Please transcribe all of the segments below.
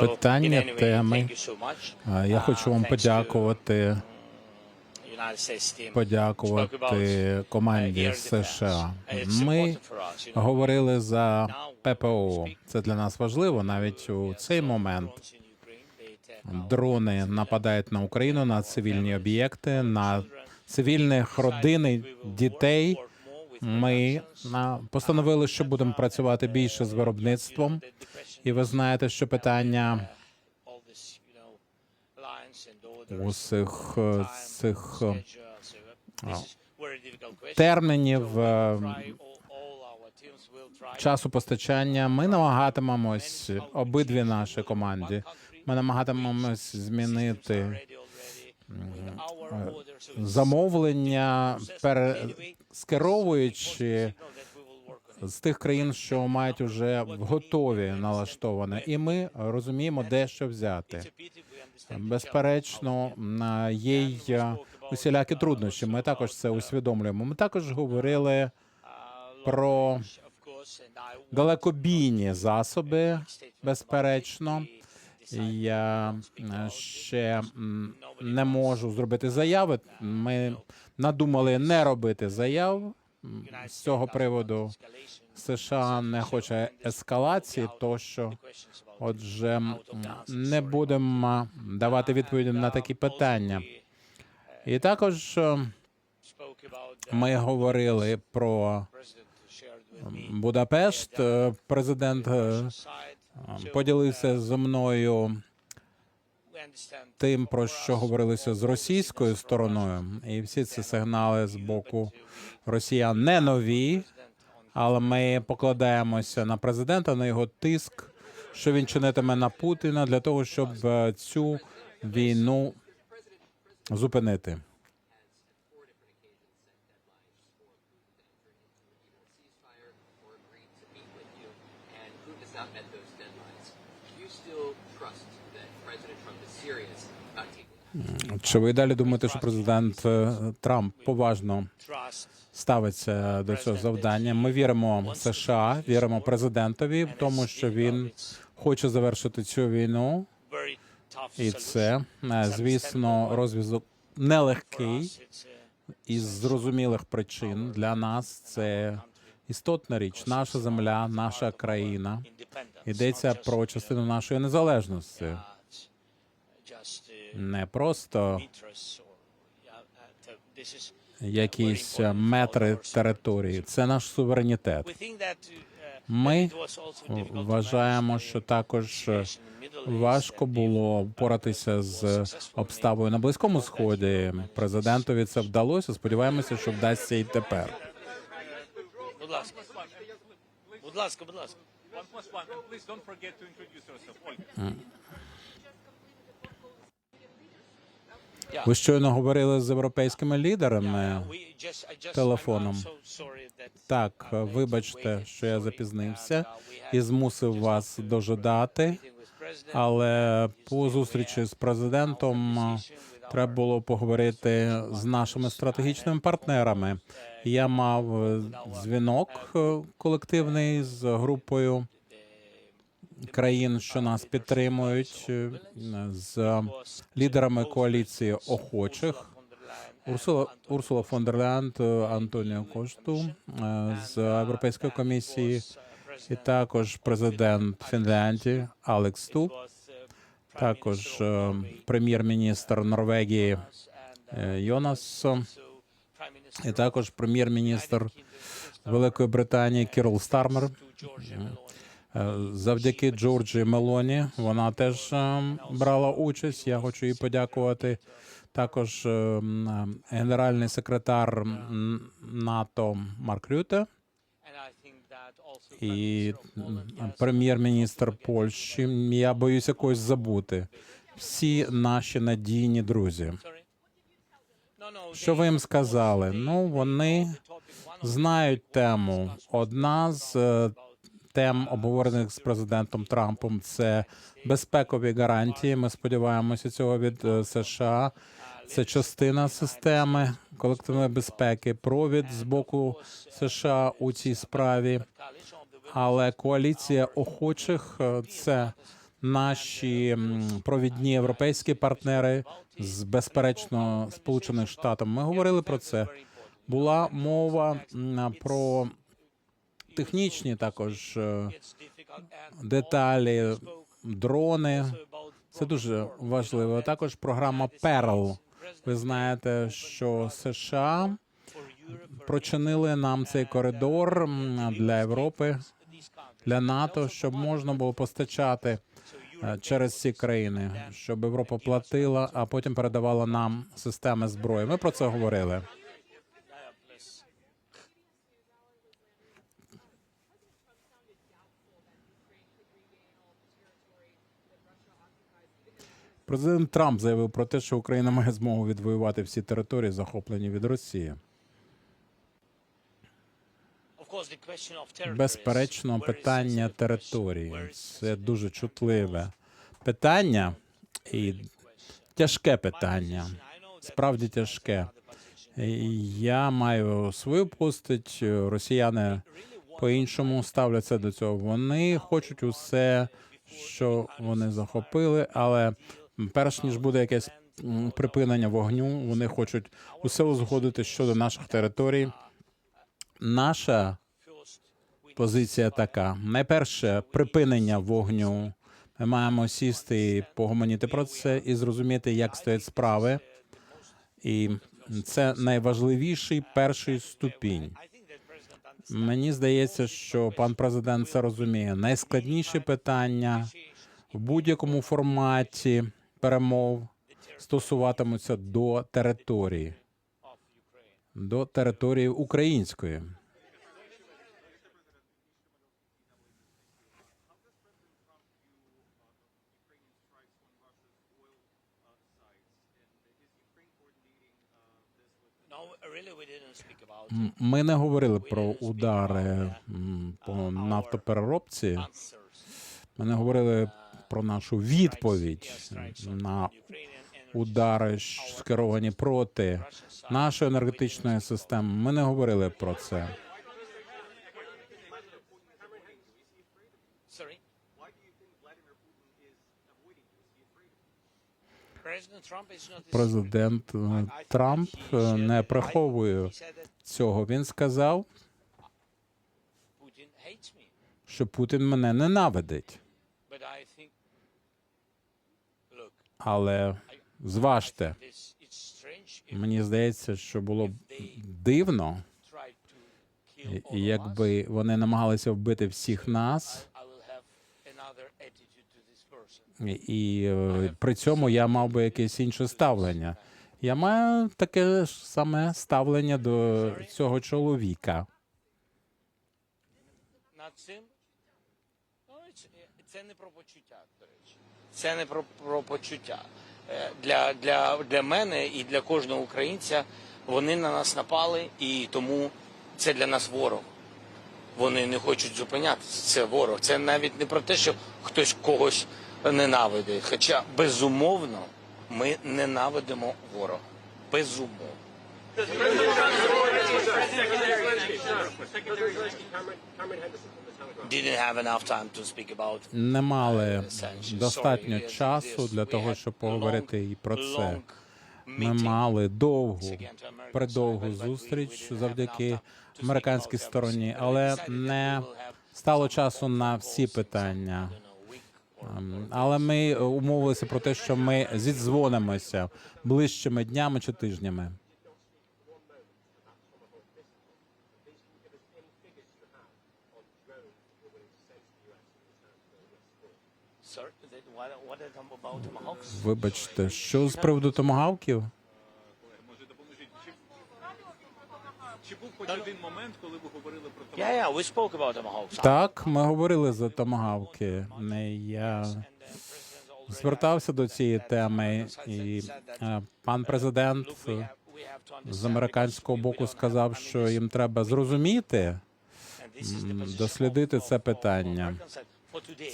питання, теми. thank you so much. Я Uh, хочу вам подякувати, подякувати uh, команді. США. Ми you know. говорили за ППО. Це для нас важливо навіть у цей момент. Our Дрони нападають на Україну, на цивільні об'єкти, на цивільних родини, дітей. Ми постановили, що будемо працювати більше з виробництвом. І ви знаєте, що питання усіх е, цих е, термінів е, часу постачання. Ми намагатимемось обидві наші команді. Ми намагатимемось змінити замовлення, it. з тих країн, що мають уже готові налаштоване, і ми розуміємо, де що взяти. Безперечно, є й е, усілякі труднощі. Ми також це усвідомлюємо. Ми також говорили про далекобійні засоби. Безперечно, я е, ще не можу зробити заяви. Ми надумали не робити заяв з цього приводу. США не хоче ескалації, тощо. Отже, не будемо давати відповіді на такі питання. І також е, ми говорили про Будапешт. Е, Президент. Поділився зі мною тим, про що говорилося з російською стороною, і всі ці сигнали з боку росіян не нові, але ми покладаємося на президента, на його тиск, що він чинитиме на Путіна для того, щоб е, цю війну зупинити. Чи ви далі думаєте, що президент е, Трамп поважно ставиться до цього завдання? Ми віримо США, віримо президентові в тому, що він хоче завершити цю війну. І це, е, звісно, розв'язок нелегкий із зрозумілих причин. Для нас це істотна річ. Наша земля, наша країна. Йдеться про частину нашої незалежності, не просто якісь е, метри території. Це наш суверенітет. Ми вважаємо, що також е, важко було поратися з обставою на близькому сході. Президентові це вдалося. Сподіваємося, що вдасться і тепер. Будь ласка. Будь ласка, будь ласка. One plus one, and please don't forget to introduce yourself, Olga. Ви щойно говорили з європейськими лідерами. Телефоном. Так, вибачте, що я запізнився uh, we і змусив вас дожидати. Але по зустрічі з президентом треба було поговорити з нашими стратегічними партнерами. Я мав е, дзвінок е, колективний з групою країн, що нас підтримують, е, з лідерами коаліції охочих. Урсула Урсула фон Антоніо Кошту е, з Європейської комісії, і також президент Фінляндії Алекс Ступ, також е, прем'єр-міністр Норвегії Йонас, і також прем'єр-міністр Великої Британії Кірл Стармер. Е, Завдяки Джорджі Мелоні вона теж е, брала участь. Я хочу їй подякувати. Також е, генеральний секретар НАТО Марк Рюте і прем'єр-міністр Польщі. Я боюся когось забути. Всі наші надійні друзі. Що ви їм сказали? Ну вони знають тему. Одна з е, тем, обговорених з президентом Трампом, це безпекові гарантії. Ми сподіваємося цього від е, США. Це частина системи колективної безпеки. Провід з боку США у цій справі. але коаліція охочих е, це наші провідні європейські партнери з безперечно Сполучених Штатів. Ми говорили про це. Була мова про технічні також е, деталі, дрони. Це дуже важливо. Також програма Перл. Ви знаєте, що США прочинили нам цей коридор для Європи, для НАТО, щоб можна було постачати е, через ці країни, щоб Європа платила, а потім передавала нам системи зброї. Ми про це говорили. Президент Трамп заявив про те, що Україна має змогу відвоювати всі території, захоплені від Росії. Безперечно, питання території це дуже чутливе питання і тяжке питання. Справді тяжке. Я маю свою постать. Росіяни по-іншому ставляться до цього. Вони хочуть усе, що вони захопили, але перш ніж буде якесь припинення вогню, вони хочуть усе узгодити щодо наших територій. Наша позиція така: найперше припинення вогню. Ми маємо сісти і погомоніти про це і зрозуміти, як стоять справи. І це найважливіший перший ступінь. Мені здається, що пан президент це розуміє. Найскладніші питання в будь-якому форматі перемов стосуватимуться до території, до території української. Ми не говорили про удари по нафтопереробці. Ми не говорили про нашу відповідь на удари, скеровані проти нашої енергетичної системи. Ми не говорили про це. Президент е, Трамп е, не приховує цього. Він сказав, що Путін мене ненавидить. Але зважте, мені здається, що було б дивно, якби вони намагалися вбити всіх нас, і, е, при цьому я мав би якесь інше ставлення. Я маю таке ж саме ставлення до цього чоловіка. Ну, це- не про почуття. Це не про, про почуття. Е, Для, для, для мене і для кожного українця вони на нас напали, і тому це для нас ворог. Вони не хочуть зупинятися. Це ворог. Це навіть не про те, що хтось когось ненавидить. Хоча, безумовно, ми ненавидимо ворога. Безумовно. Не мали достатньо часу для того, щоб поговорити і про це. Ми мали довгу, предовгу зустріч завдяки американській стороні, але не стало часу на всі питання. Ем, Але ми умовилися про те, що ми зідзвонимося ближчими днями чи тижнями. Sorry, that- what, what about Tomahawks? Вибачте, що з приводу томагавків? Може, допоможіть. Чи, чи був хоч один момент, коли ви говорили про Yeah, yeah, we spoke about Tomahawks. Так, ми говорили за томагавки. Не я звертався до цієї теми, і е, пан президент е, з американського боку сказав, що їм треба зрозуміти, м, дослідити це питання.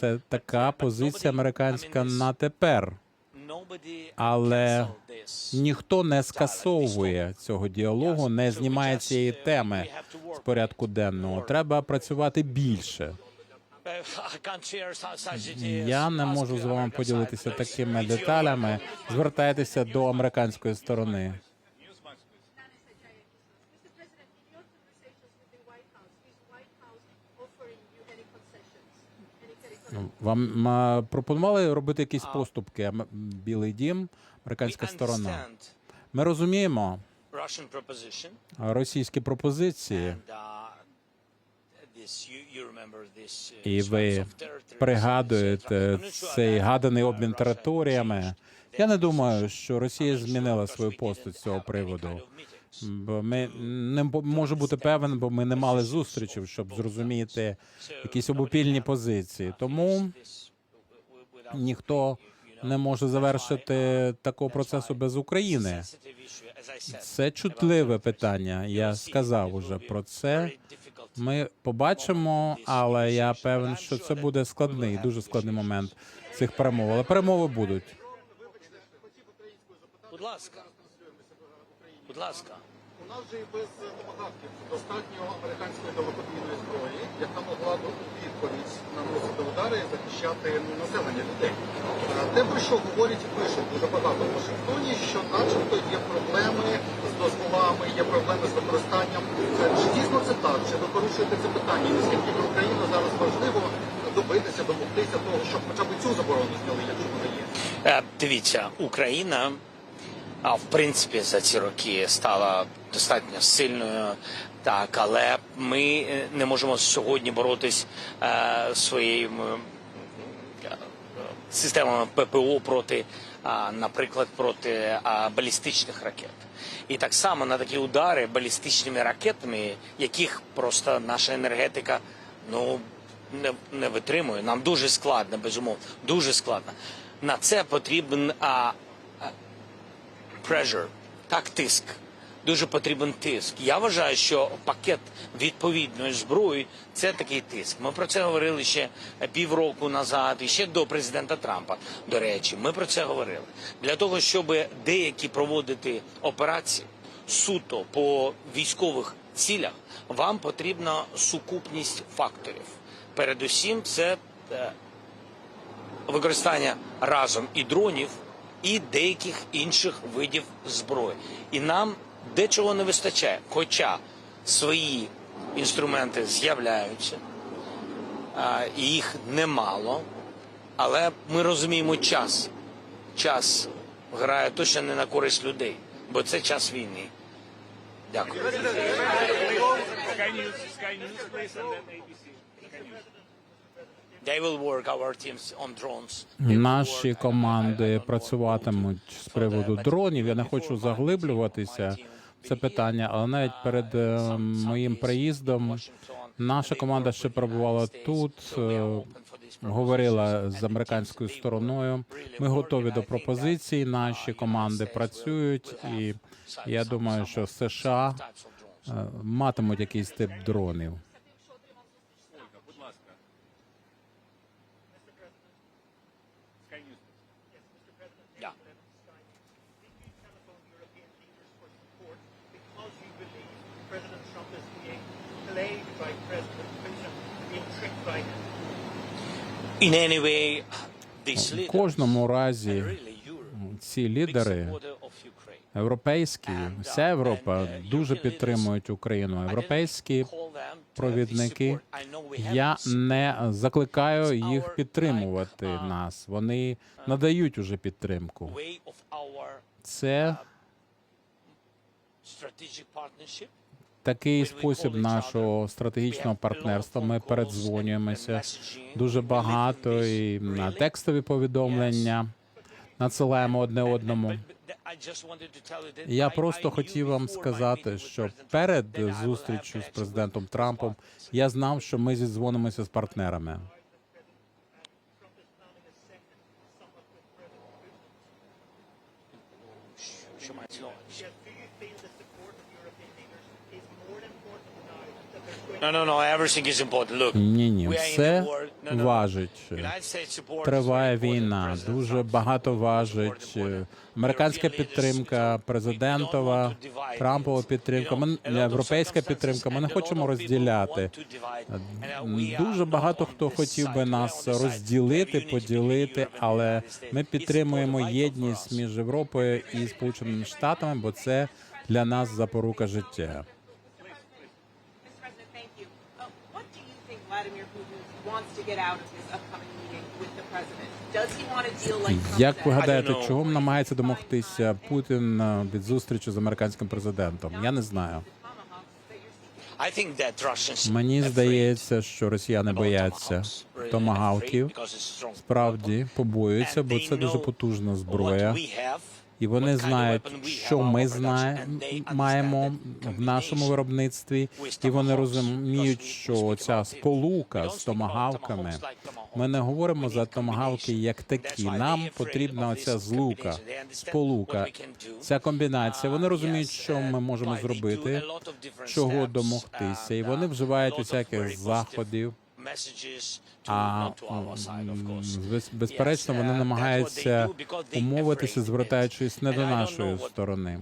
Це така позиція американська на тепер. Але ніхто не скасовує цього діалогу, не знімає цієї теми з порядку денного. Треба працювати більше. Я не можу з вами поділитися такими деталями. Звертайтеся до американської сторони. Вам а, пропонували робити якісь поступки? Білий дім, американська сторона. Ми розуміємо російські пропозиції, uh, uh, і ви пригадуєте цей гаданий обмін територіями. Я не думаю, що Росія змінила свою постать з цього приводу. Бо ми не можу бути певен, бо ми не мали зустрічів, щоб зрозуміти якісь обопільні позиції. Тому ніхто не може завершити такого процесу без України. Це чутливе питання. Я сказав уже про це. Ми побачимо, але я певен, що це буде складний, дуже складний момент цих перемов. Але перемови будуть. Будь ласка. Будь ласка. У нас же і без домагавків достатньо американської далекобійної зброї, яка могла б у відповідь наносити удари і захищати населення людей. Е, Те, про що говорять і пишуть дуже багато в Вашингтоні, що начебто є проблеми з дозволами, є проблеми з використанням. Е, Чи дійсно це так? Чи ви порушуєте це питання? Наскільки для України зараз важливо добитися, домогтися того, щоб хоча б цю заборону зняли, якщо вона є? Е, Дивіться, Україна, а в принципі, за ці роки стала достатньо сильною. Так, але ми е, не можемо сьогодні боротись е, своїми е, системами ППО проти, а, наприклад, проти а, балістичних ракет. І так само на такі удари балістичними ракетами, яких просто наша енергетика ну не, не витримує. Нам дуже складно, безумовно, дуже складно. На це потрібен pressure, так тиск. Дуже потрібен тиск. Я вважаю, що пакет відповідної зброї це такий тиск. Ми про це говорили ще півроку назад, і ще до президента Трампа. До речі, ми про це говорили для того, щоб деякі проводити операції суто по військових цілях. Вам потрібна сукупність факторів. Передусім, це е, використання разом і дронів, і деяких інших видів зброї. І нам дечого не вистачає, хоча свої інструменти з'являються, їх немало, але ми розуміємо час. Час грає точно не на користь людей, бо це час війни. Дякую. Наші uh, команди працюватимуть з приводу дронів. Я не хочу заглиблюватися в це питання, але навіть перед е, моїм приїздом наша команда ще перебувала тут. е, Говорила з американською стороною. Ми готові до пропозицій. Наші команди працюють, і я думаю, що США е, матимуть якийсь тип дронів. В кожному разі ці лідери європейські, вся Європа дуже підтримують Україну. Європейські провідники. Я не закликаю їх підтримувати нас. Вони надають уже підтримку. Це. Такий спосіб нашого стратегічного партнерства. Ми передзвонюємося дуже багато і на текстові повідомлення надсилаємо одне одному. Я просто хотів вам сказати, що перед зустрічю з президентом Трампом я знав, що ми зідзвонимося з партнерами. Ні, ні, все важить. Триває війна, дуже багато важить. Американська підтримка, президентова, Трампова підтримка. Ми європейська підтримка. Ми не хочемо розділяти. uh, Дуже багато хто хотів би нас розділити, поділити, але ми підтримуємо єдність між Європою і Сполученими Штатами, бо це для нас запорука життя. Mr. President, thank you. Uh, what do you think Vladimir Putin wants to get out of this upcoming meeting with the president? Does he want a deal like Trump Як said? ви гадаєте, чого намагається домогтися Путін е, від зустрічі з американським президентом? Я не знаю. I think that Russians Мені здається, що росіяни бояться томагавків. afraid because it's strong Справді побоюються, бо це дуже потужна зброя. І вони знають, що ми знаємо, маємо в нашому виробництві, і вони розуміють, що ця сполука з томагавками. Ми не говоримо за томагавки як такі. Нам потрібна оця злука, сполука, ця комбінація. Вони розуміють, що ми можемо зробити, чого домогтися, і вони вживають усяких заходів. А без- безперечно, вони намагаються умовитися, звертаючись не до нашої сторони,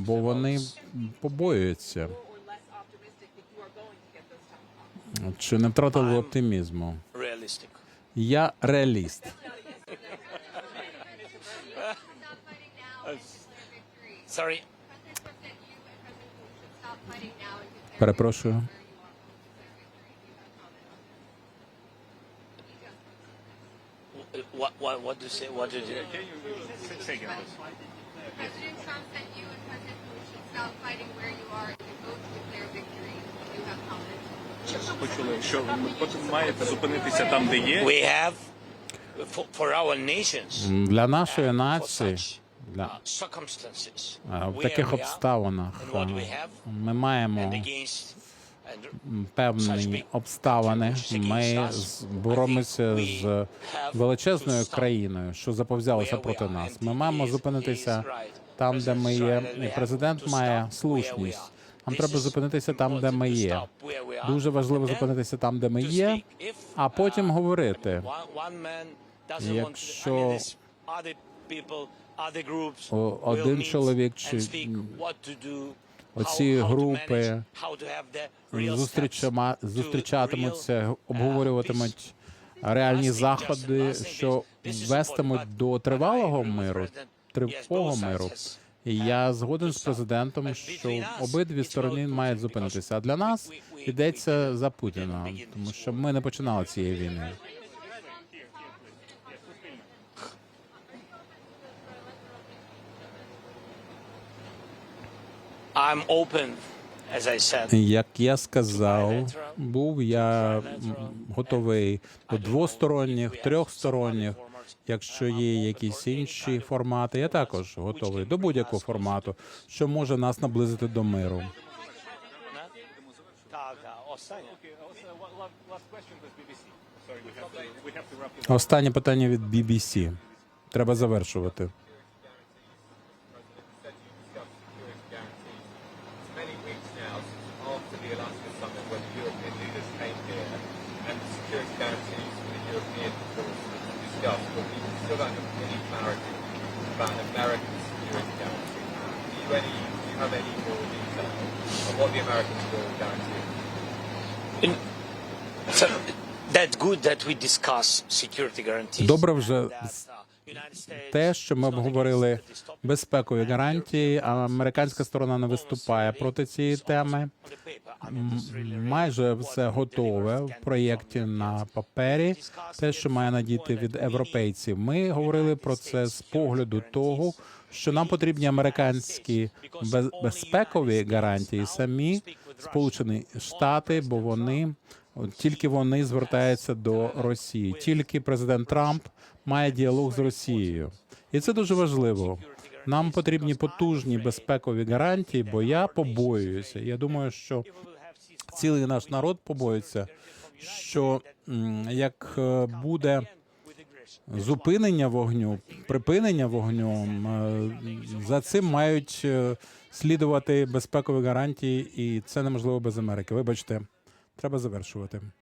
бо вони побоюються. Чи не втратили оптимізму? Я реаліст. Sorry. President Trump said you and President Putin should stop fighting now and declare Перепрошую. where you are. Declare victory. Do you have comment on this? What, what, what do you say? What did you? Can you say again, please? President Trump said you and President Putin should stop fighting where you are and go to declare victory. Do you have comment? Почули, що маєте зупинитися там, де є. We have for, for our nations. Для нашої нації, для uh, circumstances. в таких обставинах ми маємо певні обставини. Ми боремося з величезною країною, що заповзялася проти нас. Ми маємо зупинитися там, де ми є. І президент має слушність. Нам треба зупинитися там, де ми є. Дуже важливо зупинитися там, де ми є, а потім говорити. Якщо один чоловік чи оці групи зустрічатимуться, обговорюватимуть реальні заходи, що вестимуть до тривалого миру, тривого миру. І я згоден з президентом, що обидві сторони мають зупинитися. А для нас йдеться за Путіна, тому що ми не починали цієї війни. I'm open, as I said. Як я сказав, був я готовий до двосторонніх, трьохсторонніх. Якщо є якісь інші формати, я також готовий до будь-якого формату, що може нас наблизити до миру. Останнє питання від BBC. Треба завершувати. European force were discussed, but we still don't have any clarity about an American security guarantee. Do you, any, do you have any more detail on what the Americans will guarantee? So, that's good that we discuss security guarantees. Добре вже Те, що ми обговорили безпекові гарантії. А американська сторона не виступає проти цієї теми. Майже все готове в проєкті на папері. Те, що має надійти від європейців. Ми говорили про це з погляду того, що нам потрібні американські без- безпекові гарантії самі Сполучені Штати, бо вони тільки вони звертаються до Росії. Тільки президент Трамп має діалог з Росією, і це дуже важливо. Нам потрібні потужні безпекові гарантії, бо я побоююся. Я думаю, що цілий наш народ побоюється, що як е, буде зупинення вогню, припинення вогню. Е, За цим мають е, слідувати безпекові гарантії, і це неможливо без Америки. Вибачте, треба завершувати.